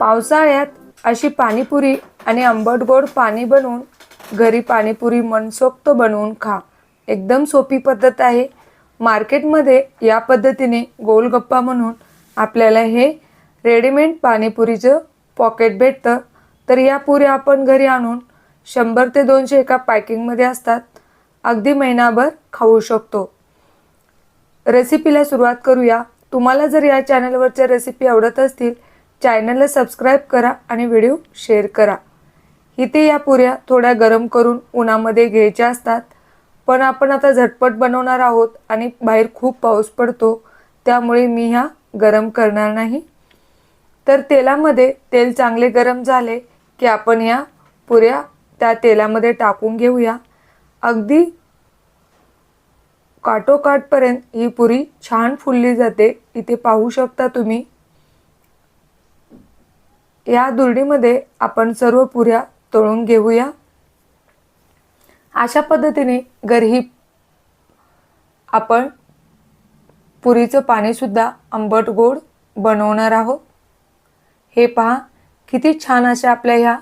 पावसाळ्यात अशी पाणीपुरी आणि आंबट गोड पाणी बनवून घरी पाणीपुरी मनसोक्त बनवून खा. एकदम सोपी पद्धत आहे. मार्केटमध्ये या पद्धतीने गोलगप्पा म्हणून आपल्याला हे रेडीमेड पाणीपुरीचं पॉकेट भेटतं. तर या पुऱ्या आपण घरी आणून शंभर ते दोनशे एका पॅकिंगमध्ये असतात. अगदी महिनाभर खाऊ शकतो. रेसिपीला सुरुवात करूया. तुम्हाला जर या चॅनलवरच्या रेसिपी आवडत असतील चॅनलला सबस्क्राईब करा आणि व्हिडिओ शेअर करा. इथे या पुऱ्या थोड्या गरम करून उन्हामध्ये घ्यायच्या असतात. पण आपण आता झटपट बनवणार आहोत आणि बाहेर खूप पाऊस पडतो त्यामुळे मी ह्या गरम करणार नाही. तर तेलामध्ये तेल चांगले गरम झाले की आपण या पुऱ्या त्या तेलामध्ये टाकून घेऊया. अगदी काटोकाठपर्यंत ही पुरी छान फुलली जाते. इथे पाहू शकता तुम्ही. या दुर्डीमध्ये आपण सर्व पुऱ्या तळून घेऊया. अशा पद्धतीने घरी आपण पुरीचं पाणीसुद्धा आंबट गोड बनवणार आहोत. हे पहा किती छान अशा आपल्या ह्या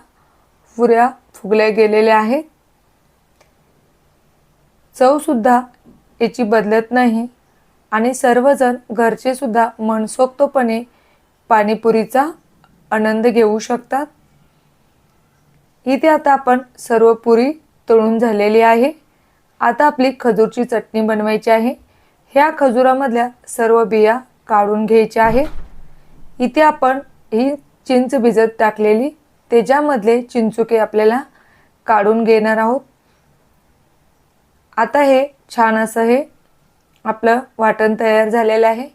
पुऱ्या फुगल्या गेलेल्या आहेत. चवसुद्धा याची बदलत नाही आणि सर्वजण घरचे सुद्धा मनसोक्तपणे पाणीपुरीचा आनंद घेऊ शकतात? इथे आता आपण सर्व पुरी तळून झालेली आहे. आता आपली खजूरची चटणी बनवायची आहे. ह्या खजुरामधल्या सर्व बिया काढून घ्यायच्या आहे इथे आपण ही चिंच भिजत टाकलेली त्याच्यामधले चिंचुके आपल्याला काढून घेणार आहोत. आता हे छान असं हे आपलं वाटण तयार झालेलं आहे.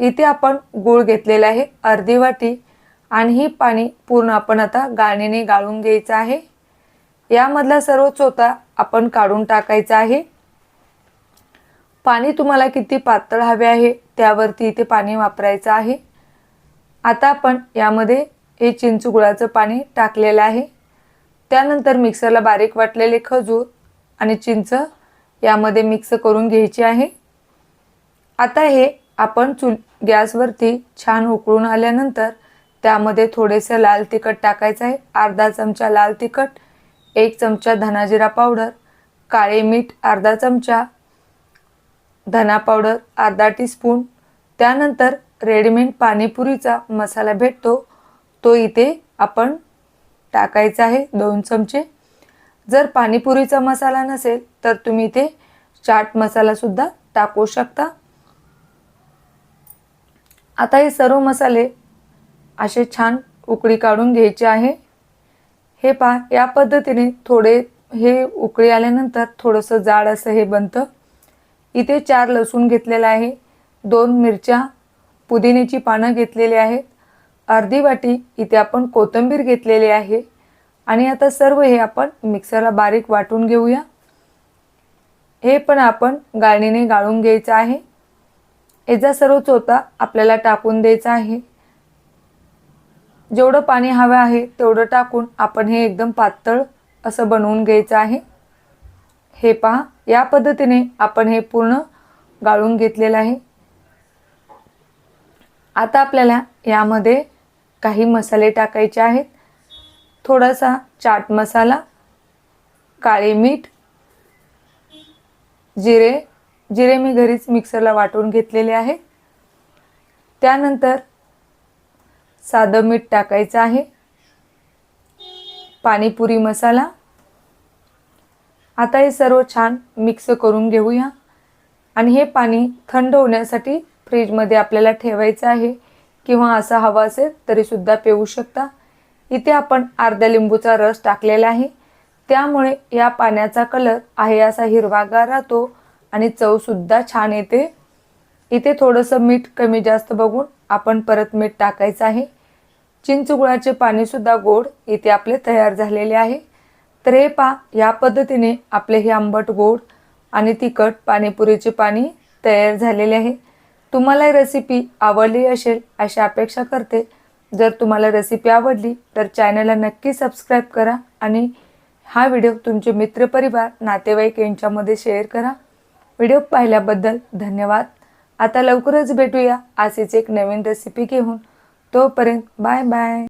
इथे आपण गूळ घेतलेला आहे. अर्धी वाटी आणि ही पाणी पूर्ण आपण आता गाळणीने गाळून घ्यायचं आहे. यामधला सर्व चोथा आपण काढून टाकायचा आहे. पाणी तुम्हाला किती पातळ हवे आहे त्यावरती इथे पाणी वापरायचं आहे. आता आपण यामध्ये हे चिंच गुळाचं पाणी टाकलेलं आहे. त्यानंतर मिक्सरला बारीक वाटलेले खजूर आणि चिंच यामध्ये मिक्स करून घ्यायची आहे. आता हे आपण चुल गॅसवरती छान उकळून आल्यानंतर त्यामध्ये थोडेसे लाल तिखट टाकायचं आहे. अर्धा चमचा लाल तिखट एक चमचा धनाजिरा पावडर काळे मीठ अर्धा चमचा धना पावडर अर्धा टीस्पून. त्यानंतर रेडीमेड पाणीपुरीचा मसाला भेटतो. तो इथे आपण टाकायचा आहे दोन चमचे. जर पाणीपुरीचा मसाला नसेल तर तुम्ही इथे चाट मसालासुद्धा टाकू शकता. आता हे सर्व मसाले असे छान उकळी काढून घ्यायचे आहे. हे पहा या पद्धतीने थोडे हे उकळी आल्यानंतर थोडंसं जाड असं हे बनतं. इथे चार लसूण घेतलेलं आहे दोन मिरच्या पुदिन्याची पानं घेतलेली आहेत अर्धी वाटी इथे आपण कोथिंबीर घेतलेली आहे आणि आता सर्व हे आपण मिक्सरला बारीक वाटून घेऊया. हे पण आपण गाळणीने गाळून घ्यायचं आहे. याचा सर्व चोथा आपल्याला टाकून द्यायचा आहे. जेवढं पाणी हवं आहे तेवढं टाकून आपण हे एकदम पातळ असं बनवून घ्यायचं आहे. हे पहा या पद्धतीने आपण हे पूर्ण गाळून घेतलेलं आहे. आता आपल्याला यामध्ये काही मसाले टाकायचे आहेत. थोडासा चाट मसाला काळे मीठ जिरे जिरे मी घरीच मिक्सरला वाटून घेतलेले आहे. त्यानंतर साधं मीठ टाकायचं आहे. पाणीपुरी मसाला. आता हे सर्व छान मिक्स करून घेऊया. आणि हे पाणी थंड होण्यासाठी फ्रीजमध्ये आपल्याला ठेवायचं आहे. किंवा असा हवा असेल तरीसुद्धा पिऊ शकता. इथे आपण अर्ध्या लिंबूचा रस टाकलेला आहे. त्यामुळे या पाण्याचा कलर आहे असा हिरवागार राहतो. आणि चवसुद्धा छान येते. इथे थोडंसं मीठ कमी जास्त बघून आपण परत मीठ टाकायचं आहे. चिंचगुळाचे पाणीसुद्धा गोड इथे आपले तयार झालेले आहे. तर हे पा या पद्धतीने आपले हे आंबट गोड आणि तिखट पाणीपुरीचे पाणी तयार झालेले आहे. तुम्हाला ही रेसिपी आवडली असेल अशी अपेक्षा करते. जर तुम्हाला रेसिपी आवडली तर चॅनलला नक्की सबस्क्राईब करा आणि हा व्हिडिओ तुमचे मित्रपरिवार नातेवाईक यांच्यामध्ये शेअर करा. व्हिडिओ पाहिल्याबद्दल धन्यवाद. आता लवकरच भेटूया अशीच एक नवीन रेसिपी घेऊन. तोपर्यंत बाय बाय.